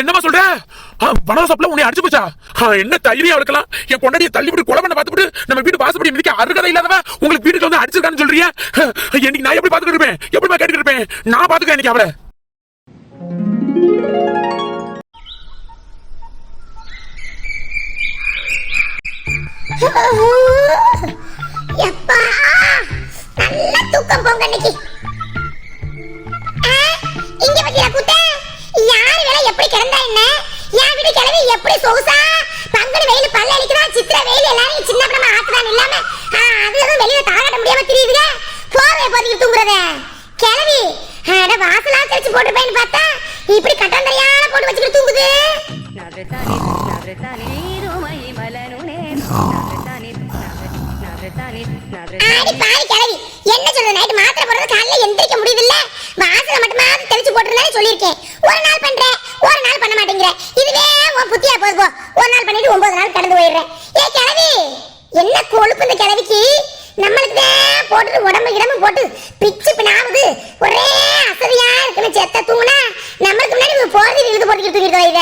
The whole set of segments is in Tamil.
என்னமா சொல்ற? வனவாசப்ல உன்னை அடிச்சு போச்சா? என்ன தைரியம் அவளுக்கெல்லாம்? என் பொண்டாடியை தள்ளி விட்டு கொலை பண்ண பார்த்துட்டு நம்ம வீட்டு வாசப்படி மிதிக்க அருகதை இல்லாதவன் உங்களுக்கு வீட்டுக்கு வந்து அடிச்சிருக்கான்னு சொல்றியா? இன்னைக்கு நான் எப்படி பாத்துக்கிட்டு இருப்பேன்? எப்படிமா கேட்டுக்கிட்டு இருப்பேன்? நான் பாத்துக்க இன்னைக்கு அவளை. எப்பா நல்ல தூக்கம் போங்க இன்னைக்கு. இங்க பத்தியா குத்த? எப்படி கிடந்தா என்ன? என் வீடு கிளவி எப்படி சொகுசா? பங்குனி வெயில் பல்ல அடிக்கிறான் சித்திர வெயில் எல்லாரும் சின்ன படமா ஆக்குதான் இல்லாம அதுதான் வெளியில தாளாட்ட முடியாம தெரியுதுங்க? போவே போதிக்கு தூங்குறத கிளவி வாசலா தெரிச்சு போட்டு போயின்னு பார்த்தா இப்படி கட்டம் தெரியாத போட்டு வச்சுக்கிட்டு தூங்குது. அடி பாய் கிளவி என்ன சொல்றது? நைட்டு மாத்திரை போடுறது காலைல எந்திரிக்க முடியுது இல்லை மாசத்துல மட்டுமாவது தெளிச்சு போட்டுருந்தே சொல்லியிருக்கேன். ஒரு நாள் பண்றேன். ஒரு நாள் பண்ண மாட்டேங்கிற. இதுவே உன் புத்தியா போது போ. ஒரு நாள் பண்ணிட்டு ஒன்பது நாள் கடந்து போயிடுறேன். ஏ கிழவி என்ன கொழுப்பு இந்த கிழவிக்கு? நம்மளுக்கு தான் போட்டுட்டு உடம்பு இடம்பு போட்டு பிச்சு பின்னாவுது ஒரே அசதியா இருக்குன்னு செத்த தூங்குனா நம்மளுக்கு முன்னாடி இவங்க போறது இழுது போட்டுக்கிட்டு தூங்கிட்டு வைத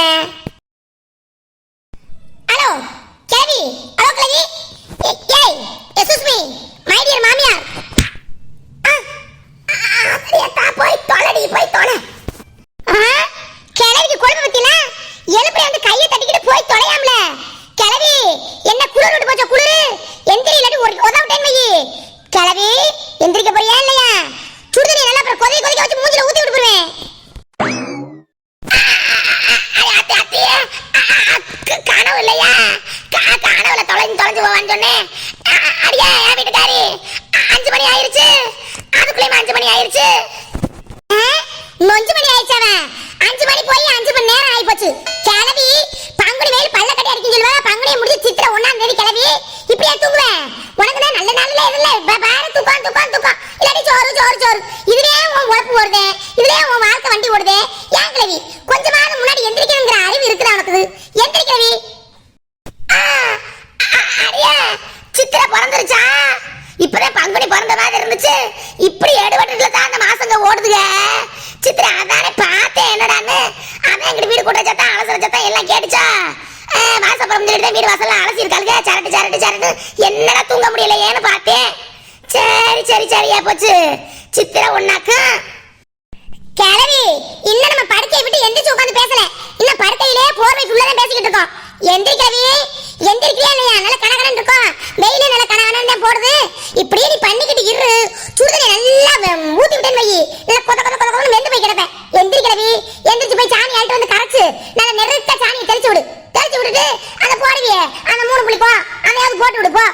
ஹலோ கேவி ஹலோ கிளவி ஏய் எஸ்எஸ்மி மை டியர் மாமியார். போய் போய் தொலை. கிழவிக்கு கொழுப்பு பத்தினா? எழுப்பி வந்து கையை தட்டிக்கிட்டு போய் தொலையாம்ல. கிழவி என்ன குளிர் விட்டு போச்ச குளிர்? எந்திரி இல்லாட்டி ஒரு உதவிட்டேன் வையி. கிழவி எந்திரிக்க போறியா இல்லையா? சுடுதண்ணி நல்லா அப்புறம் கொதி கொதிக்க வச்சு மூஞ்சில ஊத்தி விட்டு போடுவேன் கனவு இல்லையா? கனவுல தொலைஞ்சு தொலைஞ்சு போவான்னு சொன்னேன். அடியா என் வீட்டுக்காரி அஞ்சு மணி ஆயிருச்சு. அதுக்குள்ளேயுமா அஞ்சு மணி ஆயிருச்சு ஆ, நொஞ்சு மணி ஆயிடுச்சவன் அஞ்சு மணி போய் அஞ்சு மணி நேரம் ஆகி போச்சு. கிளவி பங்குனி வேல் பல்ல கட்டி அடிக்கும் சொல்லுவா. பங்குனியை முடிச்சு சித்திர ஒன்னாம் தேதி கிளவி. இப்படியே தூங்குவேன்? உனக்கு தான் நல்ல நாள்ல இல்ல. பாரு தூக்கம் துப்பான் தூக்கம். இல்லாட்டி சோறு சோறு சோறு. இதுலயே உன் உழப்பு ஓடுது. இதுலயே உன் வாழ்க்கை வண்டி ஓடுது. ஏன் கிளவி கொஞ்சமாவது முன்னாடி எந்திரிக்கணுங்கிற அறிவு இருக்குதா உனக்கு எந்திரி கிளவி ஆ, அ- அடியே சித்திரை பிறந்துருச்சா இப்பதான் பங்குனி பிறந்த மாதிரி இருந்துச்சு இப்படி எடுபட்டுல தான் அந்த மாசங்க ஓடுதுங்க சித்திரை அதானே பார்த்தேன் என்னடான்னு அதான் எங்க வீடு கூட்ட சத்தம் அலசர சத்தம் எல்லாம் கேட்டுச்சா ஆ, வாசப்பறம் சொல்லிட்டு வீடு வாசல்ல அலசி இருக்காளுங்க சரட்டு சரட்டு என்னடா தூங்க முடியல ஏன்னு பார்த்தேன். சரி சரி சரியா போச்சு. சித்திரை ஒன்னாக்கு கிளவி இன்னும் நம்ம படுக்கையை விட்டு எந்திரிச்சு உட்காந்து பேசல. இன்னும் படுக்கையிலே போர்வை போர்வைக்குள்ளதான் பேசிக்கிட்டு இருக்கோம். எந்திரி கிளவி எந்திரிக்கிறியா இல்லையா? நல்ல கனகனன்னு இருக்கும். வெயில நல்ல கனகனன்னு தான் போடுது. இப்படியே நீ பண்ணிக்கிட்டு இரு. சுடுதண்ணி நல்லா ஊத்தி விட்டேன்னு வை நல்லா கொத கொத கொத கொதன்னு வெந்து போய் கிடப்பேன். எந்திரி கிளவி எந்திரிச்சு போய் சாணி அழுட்டு வந்து கரைச்சு. நல்ல நெருக்க சாணியை தெளிச்சு விடு. தெளிச்சு விட்டுட்டு அந்த போடுவியே. அந்த மூணு புளி போ போட்டு விடுப்பா.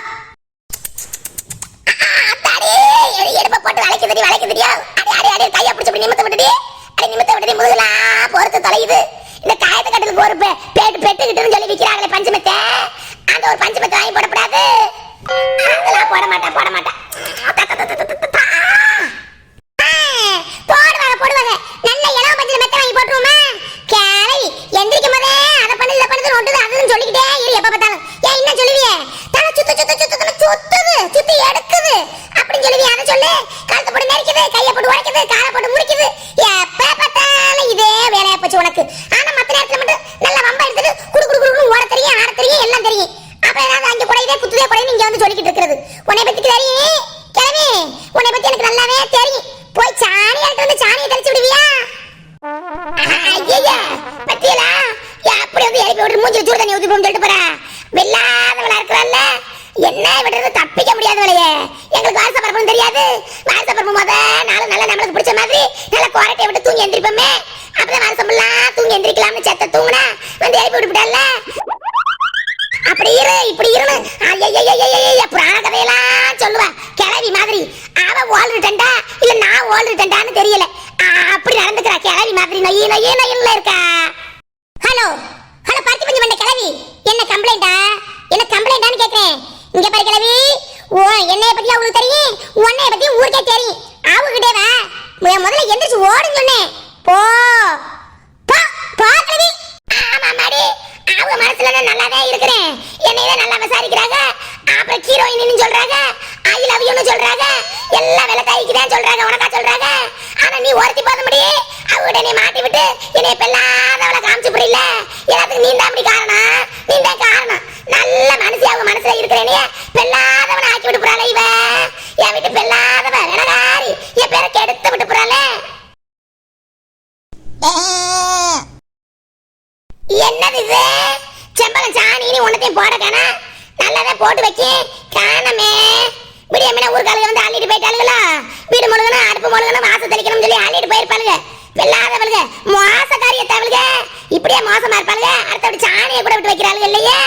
போ அத்தாடி எடு எடுப்ப போட்டு அடி அடி அடி கையை பிடிச்சி நிமித்த விட்டுடி. அடி நிமித்த விட்டுடி முதுகுலா பொறுத்து தொலையுது. இந்த காயத்து கட்டுக்கு ஒரு பேட்டு பெட்டுக்கிட்டுன்னு சொல்லி விற்கிறாங்களே பஞ்சமத்தை அந்த ஒரு பஞ்சமத்தை வாங்கி போடக்கூடாது. அதெல்லாம் போட மாட்டேன் போட மாட்டேன். அப்படி விட்டு மூஞ்சில சூடு தண்ணி ஊத்தி போன்னு சொல்லிட்டு போறா. வெள்ளாதவளா இருக்கிறல்ல என்ன விடுறது தப்பிக்க முடியாதவளையே. எங்களுக்கு வாசப்பரப்பும் தெரியாது. வாசப்பரப்பு முத நாலு நல்ல நம்மளுக்கு பிடிச்ச மாதிரி நல்ல குவாரட்டை விட்டு தூங்கி எந்திரிப்போமே. அப்பதான் வருஷமெல்லாம் தூங்கி எந்திரிக்கலாம்னு செத்த தூங்குனா வந்து எழுப்பி விட்டுவிட்டல்ல அப்படி இரு இப்படி இருன்னு. புராண கதையெல்லாம் சொல்லுவா. கிளவி மாதிரி. அவ ஓல்டுட்டா இல்ல நான் ஓல்டுட்டான்னு தெரியல. அப்படி நடந்துக்கிறா. கிளவி மாதிரி நொய்யி நொய்யி நொய்யில இருக்கா. ஹலோ ஹலோ பார்த்தி பஞ்சு பண்ண கிளவி என்ன கம்ப்ளைண்டா என்ன கம்ப்ளைண்டான்னு கேக்குறேன். இங்க பாரு கிளவி ஓ என்னைய பத்தி அவங்களுக்கு தெரியும்? உன்னைய பத்தி ஊருக்கே தெரியும். அவகிட்டே வா. மு- முதல்ல எந்திரிச்சு ஓடுன்னு சொன்னேன். போ. போ. போ கிளவி ஆமா மாடி. அவங்க மனசுல நான் நல்லாதான் இருக்கிறேன். என்னையவே நல்லா விசாரிக்கிறாங்க. அப்புறம் ஹீரோயின் சொல்றாங்க. ஐ லவ் யூன்னு சொல்றாங்க. எல்லாம் வேலை தைக்கு சொல்றாங்க. உனக்கா சொல்றாங்க. ஆனா நீ ஒருத்தி போத முடியே நீ மாட்டி விட்டு என்னைய பெல்லாம் நீ தான் அப்படி காரணம்? நீ தான் காரணம். நல்ல மனசு அவங்க மனசுல இருக்கிறேனே. பெல்லாதவன் ஆக்கி விட்டு போறாளே இவ. என் வீட்டு பெல்லாதவ வேணகாரி என் பேரை கெடுத்து விட்டு போறாளே. என்னது இது? செம்பளம் சாணி நீ ஒன்னத்தையும் போட காணா நல்லாதான் போட்டு வைக்க. காணமே. விடிய விடியமின ஊருக்காளுங்க வந்து அள்ளிட்டு போயிட்டாளுங்களா வீடு முழுகணும் அடுப்பு முழுகணும் வாசல் தெளிக்கணும்னு சொல்லி அள்ளிட்டு போயிருப்பாளுங்க வெள்ளாதவளுங்க மோசக்காரியத்தவளுங்க இப்படியே மோசமா இருப்பாளுங்க அடுத்தபடி சாணியை கூட விட்டு வைக்கிறாளுங்க இல்லையே?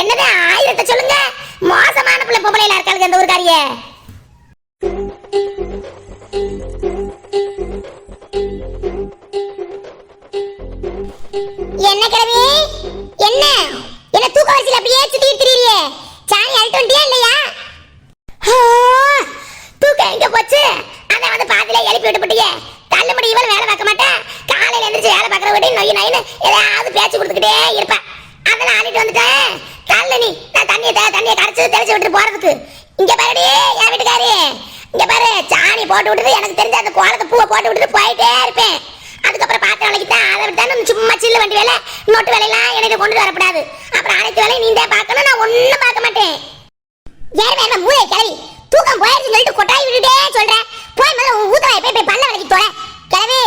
என்னதான் ஆயுதத்தை ஆயிரத்தை சொல்லுங்க? மோசமான பிள்ளை பொம்பளையில இருக்காளுங்க இந்த ஊருக்காரியே. போயிட்டே இருப்பேன். அதுக்கப்புறம் பாத்திரம் வேலைக்கு தான் அதை விட்டாலும் சும்மா சில்லு வண்டி வேலை நோட்டு வேலையெல்லாம் எனக்கு கொண்டு வரக்கூடாது அப்புறம் அனைத்து வேலையும் நீ தான் பார்க்கணும் நான் ஒன்றும் பார்க்க மாட்டேன். ஏன் வேணா மூளை கிளவி? தூக்கம் போயிடுச்சுன்னு சொல்லிட்டு கொட்டாய் விட்டுட்டே சொல்றேன். போய் முதல்ல உன் ஊத்தவாய் போய் போய் பல்ல விளக்கி தோல கிளவி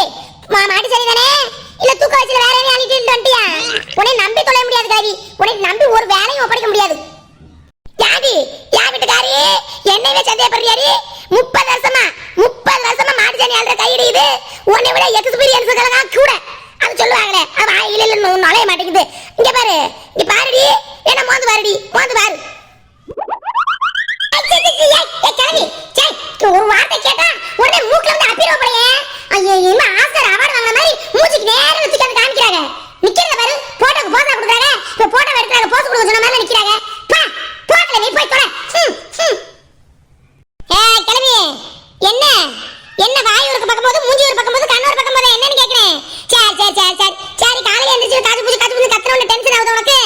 மா சரி தானே? இல்லை தூக்கம் வச்சு வேற எதையும் அள்ளிட்டு வந்துட்டியா? உன்னை நம்பி தொலை முடியாது கிளவி. உன்னை நம்பி ஒரு வேலையும் ஒப்படைக்க முடியாது. யாடி யா வீட்டுக்காரி? என்னையவே சந்தேகப்படுறியாடி? முப்பது வருஷமா முப்பது வருஷமா மாட்டு சாணி ஆள்ற இது. உன்னை விட எக்ஸ்பீரியன்ஸ் கலகா கூட. அது சொல்லுவாங்களே அது ஆயில இல்லைன்னு நுழைய மாட்டேங்குது. இங்க பாரு இங்க பாருடி. என்ன மோந்து பாருடி மோந்து பாரு ஐய், சீ, சீ, சீ, ஏய், ஏய், கிளவி, சே, ஒரு வார்த்தை கேட்டா உடனே மூக்குல வந்து அப்பிரோ போலையே ஐயோ இனிமே ஆஸ்கர் அவார்டு வாங்கின மாதிரி மூச்சுக்கு நேரம் வச்சுட்டு வந்து காமிக்கிறாங்க நிக்கிறத பாரு போட்டோக்கு போசா கொடுக்குறாங்க இப்ப போட்டோ எடுக்கிறாங்க போஸ் கொடுக்க சொன்ன மாதிரி நிக்கிறாங்க பா போட்டல நீ போய் தொலை ஹம், ஹம். ஏய் கிளவி என்ன என்ன வாய் ஒரு பக்கம் போது மூஞ்சி ஒரு பக்கம் போது கண்ணு ஒரு பக்கம் போது என்னன்னு கேக்குறேன் சரி சரி சரி சரி சரி காலையில எந்திரிச்சு காசு பூச்சி காசு பூச்சி கத்துறவன டென்ஷன் ஆகுது உனக்கு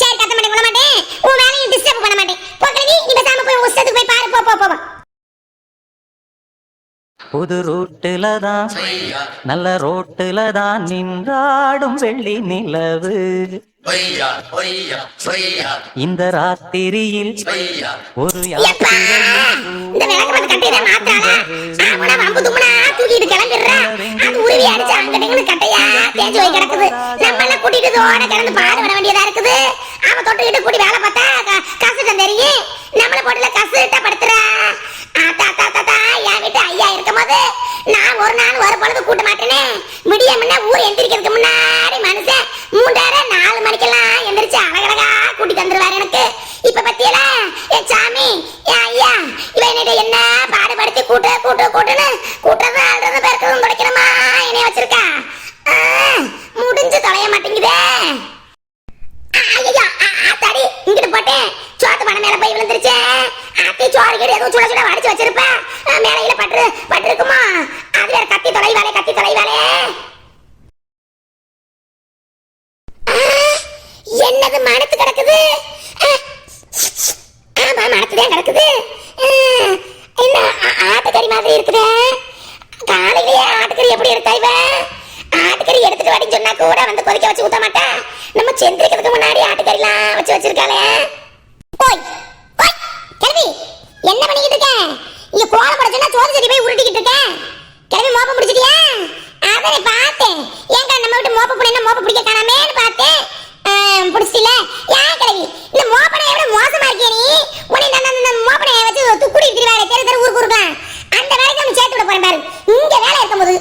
சரி கத்த மாட்டேன் விட மாட்டேன் உன் வேலையும் டிஸ்டர்ப் பண்ண மாட்டேன் போ கிளவி நீ பேசாம போய் உன் இஷ்டத்துக்கு போய் பாரு போ போ போ போ. புது ரூட்டுல தான் நல்ல ரோட்டுல தான் நின்றாடும் வெள்ளி நிலவு. இந்த ராத்திரியில் ஒரு கட்டையா? கிடக்குது. கூட்டிட்டு இதோட வேண்டியதா இருக்குது. கூட்டி வேலை பார்த்தா கசு தெரியும். நம்மள போட்டுல கசுட்ட படுத்துற. ஒரு நாள் ஒரு பொழுது கூட்ட மாட்டேனே. விடிய முன்ன ஊர் எந்திரிக்கிறதுக்கு முன்னாடி மனுஷன் மூன்றரை நாலு மணிக்கெல்லாம் எந்திரிச்சு அழகழகா கூட்டி தந்துருவாரு எனக்கு. இப்ப பத்தியல என் சாமி என் ஐயா இவன் என்னிட்ட என்ன பாடுபடுத்தி கூட்டு கூட்டு கூட்டுன்னு கூட்டுறது ஆள்றது பெருக்கிறதும் துடைக்கணுமா? என்னைய வச்சிருக்கா? முடிஞ்சு தொலைய மாட்டேங்குதே. ஐயோ ஆத்தாடி இங்கிட்டு போட்டேன். சோத்து மன மேல போய் விழுந்துருச்சேன் ஆத்தி சோறு கீடு எதுவும் சுட சுட வடிச்சு வச்சிருப்பேன் மேலையில பட்டு பட்டு இருக்குமா அது வேற கத்தி தொலைவாளே கத்தி தொலைவாளே என்னது மனத்து கிடக்குது அஹ், ஆமா மனத்துதான் கிடக்குது அஹ், என்ன ஆ- ஆட்டுக்கறி மாதிரி இருக்குதே காலையிலேயே ஆட்டுக்கறி எப்படி எடுத்தா இவன் ஆட்டுக்கறி எடுத்துட்டு வாடின்னு சொன்னா கூட வந்து கொதிக்க வச்சு ஊத்த மாட்டா? நம்ம செந்திரிக்கிறதுக்கு முன்னாடி ஆட்டுக்கறிலாம் வச்சு வச்சிருக்காளே. ஓய் ஓய் கிழவி என்ன பண்ணிக்கிட்டு இருக்க? இங்க கோல படைச்சுன்னா சோறு செடி போய் உருட்டிக்கிட்டு இருக்கேன் கிழவி மோப்ப பிடிச்சிட்டியா? அதனை பார்த்தேன். ஏங்க நம்ம விட்டு மோப்ப பிடினா மோப்ப பிடிக்க காணாமேன்னு பார்த்தேன். பிடிச்சில ஏன் கிழவி? இந்த மோப்பனை விட மோசமா இருக்கிய நீ? உடனே நான் அந்த மோப்பனை வச்சு துக்குடி திருவாரு தெரு தெரு ஊருக்கு ஊருக்கலாம். அந்த வேலைக்கு நம்ம சேர்த்து விட போறேன் பாரு. இங்க வேலை இருக்கும்போது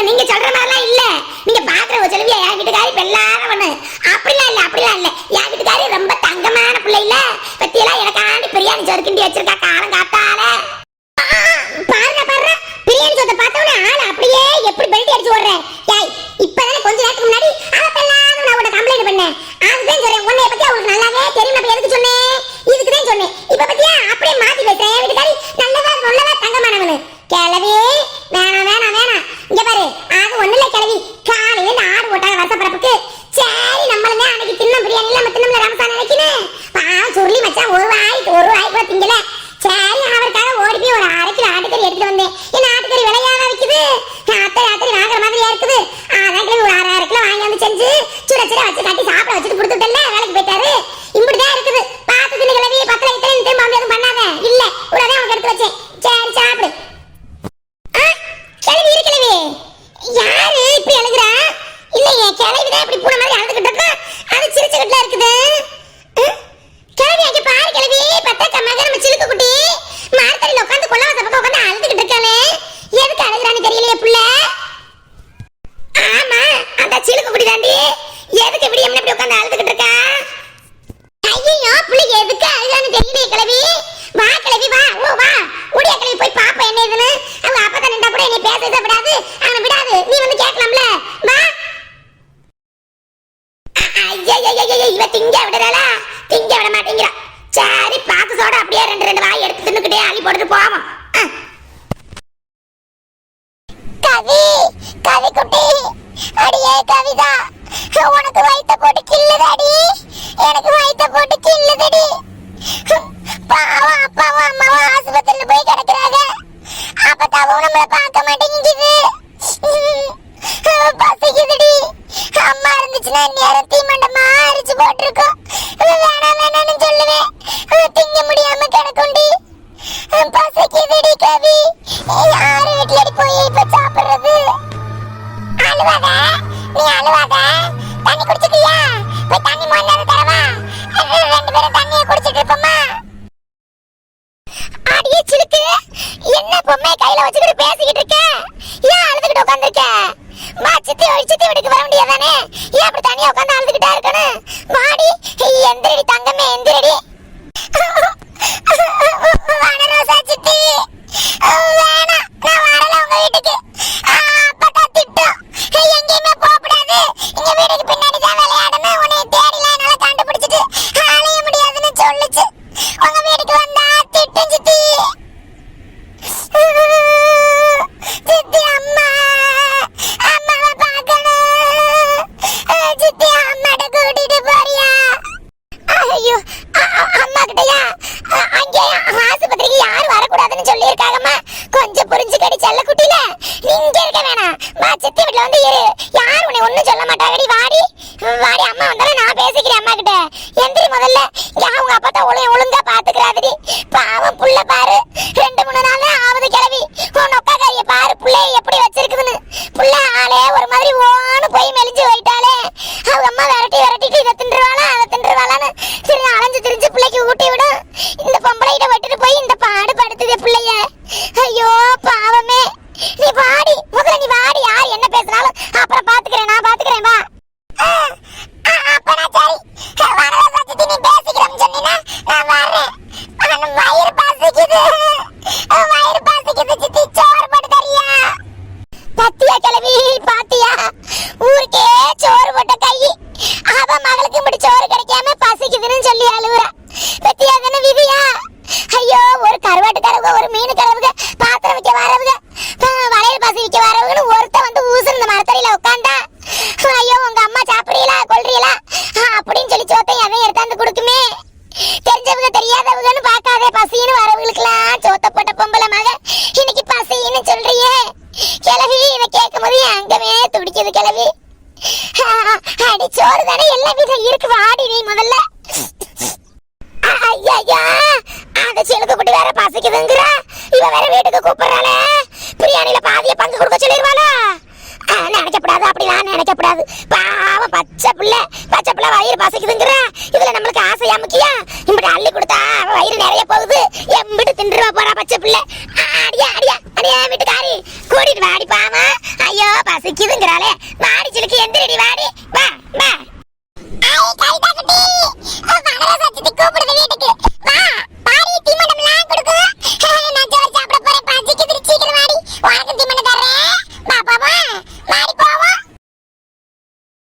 ஆயிரம் நீங்க சொல்ற மாதிரிலாம் இல்ல. நீங்க பாக்குற சொல்லுவியா என் வீட்டுக்காரி பெல்லாதவனு அப்படிலாம் இல்ல அப்படிலாம் இல்ல. என் வீட்டுக்காரி ரொம்ப தங்கமான பிள்ளை இல்ல பத்தியெல்லாம் எனக்காண்டி பிரியாணி சொருக்கிண்டி வச்சிருக்க காலம் காத்தால பாருங்க பாருங்க பிரியாணி சொத்தை பார்த்தவனே ஆள் அப்படியே எப்படி பெல்ட் அடிச்சு ஓடுறேன் ஏய் இப்பதானே கொஞ்ச நேரத்துக்கு முன்னாடி அதெல்லாம் நான் உன்னை கம்ப்ளைண்ட் பண்ணேன் அதுதான் சொல்றேன் உன்னை பத்தி அவங்களுக்கு நல்லாவே தெரியும் அப்ப எதுக்கு சொன்னேன் இதுக்கு தான் சொன்னேன் இப்ப பத்தியா அப்படியே மாத்தி பேசுறேன் வீட்டுக்கு அப்படி உட்காந்து அழுதுகிட்டு இருக்க ஐயோ பிள்ளைங்க எதுக்கு அழுதான்னு தெரியல கிளவி வா கிளவி வா ஓ வா உடைய கிளவி போய் பாப்பா என்ன இதுன்னு அவங்க அப்பா தான் நின்றா கூட என்னை பேச விடாது அவனை விடாது நீ வந்து கேட்கலாம்ல வா ஐயையையையை, இவ திங்க விடுறாளா திங்க விட மாட்டேங்கிறா. சரி பாத்து சோட அப்படியே ரெண்டு ரெண்டு வாய் எடுத்து தின்னுக்கிட்டே அள்ளி போட்டுட்டு போவோம். கவி கவி குட்டி அடியே கவிதா. உனக்கு வயிற்ற போட்டு கில்லுதடி எனக்கு வயிற்ற போட்டு கில்லுதடி பாவம் அப்பாவும் அம்மாவும் ஆஸ்பத்திரியில் போய் கிடக்குறாங்க. அப்பத்தாவும் நம்மள பார்க்க மாட்டேங்குது. பசிக்குதுடி. அம்மா இருந்துச்சுன்னா நேரம் ஏன் அப்படி பாரு ரெண்டு மூணு நாள் ஆவது கிளவி உன் ஒக்காக்காரிய பாரு புள்ளைய எப்படி வச்சிருக்குதுன்னு புள்ள ஆளே ஒரு மாதிரி ஓன்னு போய் மெலிஞ்சு போயிட்டாலே அவங்க அம்மா விரட்டி விரட்டிட்டு இதை தின்றுவாளா அதை தின்றுவாளான்னு சரி அலைஞ்சு திரிஞ்சு பிள்ளைக்கு ஊட்டி விடும் இந்த பொம்பளைகிட்ட விட்டுட்டு போய் இந்த பாடு படுத்துதே பிள்ளைய ஐயோ பாவமே நீ வாடி முதல்ல நீ வாடி யார் என்ன பேசினாலும் அப்புறம் பாத்துக்கிறேன் நான் பாத்துக்கிறேன் வா அப்பனா சரி வரத பத்தி நீ பேசிக்கிறேன்னு சொன்னீனா நான் வர்றேன் ஆனா கேட்கும் போது அங்கமே துடிக்குது கிளவி அடி சோறு தானே எல்லா வீட்டுல இருக்கு. வாடி நீ முதல்ல. ஐயா அந்த சிலுக்கு குட்டி வேற பசிக்குதுங்கிறா. இவ வேற வீட்டுக்கு கூப்பிடுறாளே. பிரியாணில பாதிய பங்கு கொடுக்க சொல்லிடுவாளா? ஆ, நினைக்கப்படாது அப்படிலாம் நினைக்கப்படாது. பாவம் பச்சை பிள்ளை. பச்சை பிள்ளை வயிறு பசிக்குதுங்கிற. இதுல நம்மளுக்கு ஆசையா முக்கியம்? இப்படி அள்ளி கொடுத்தா வயிறு நிறைய போகுது. எம்பிட்டு தின்றுவா போறா பச்சை பிள்ளை. அடியா அடியா அடியா வீட்டுக்காரி. கூட்டிட்டு வாடி பாமா ஐயோ பசிக்குதுங்கிறாளே. வாடி சிலுக்கு எந்திரடி வாடி. வா வா. ஐ கைதாக்குட்டி வளர சச்சதி கூப்பிடுது வீட்டுக்கு. வா.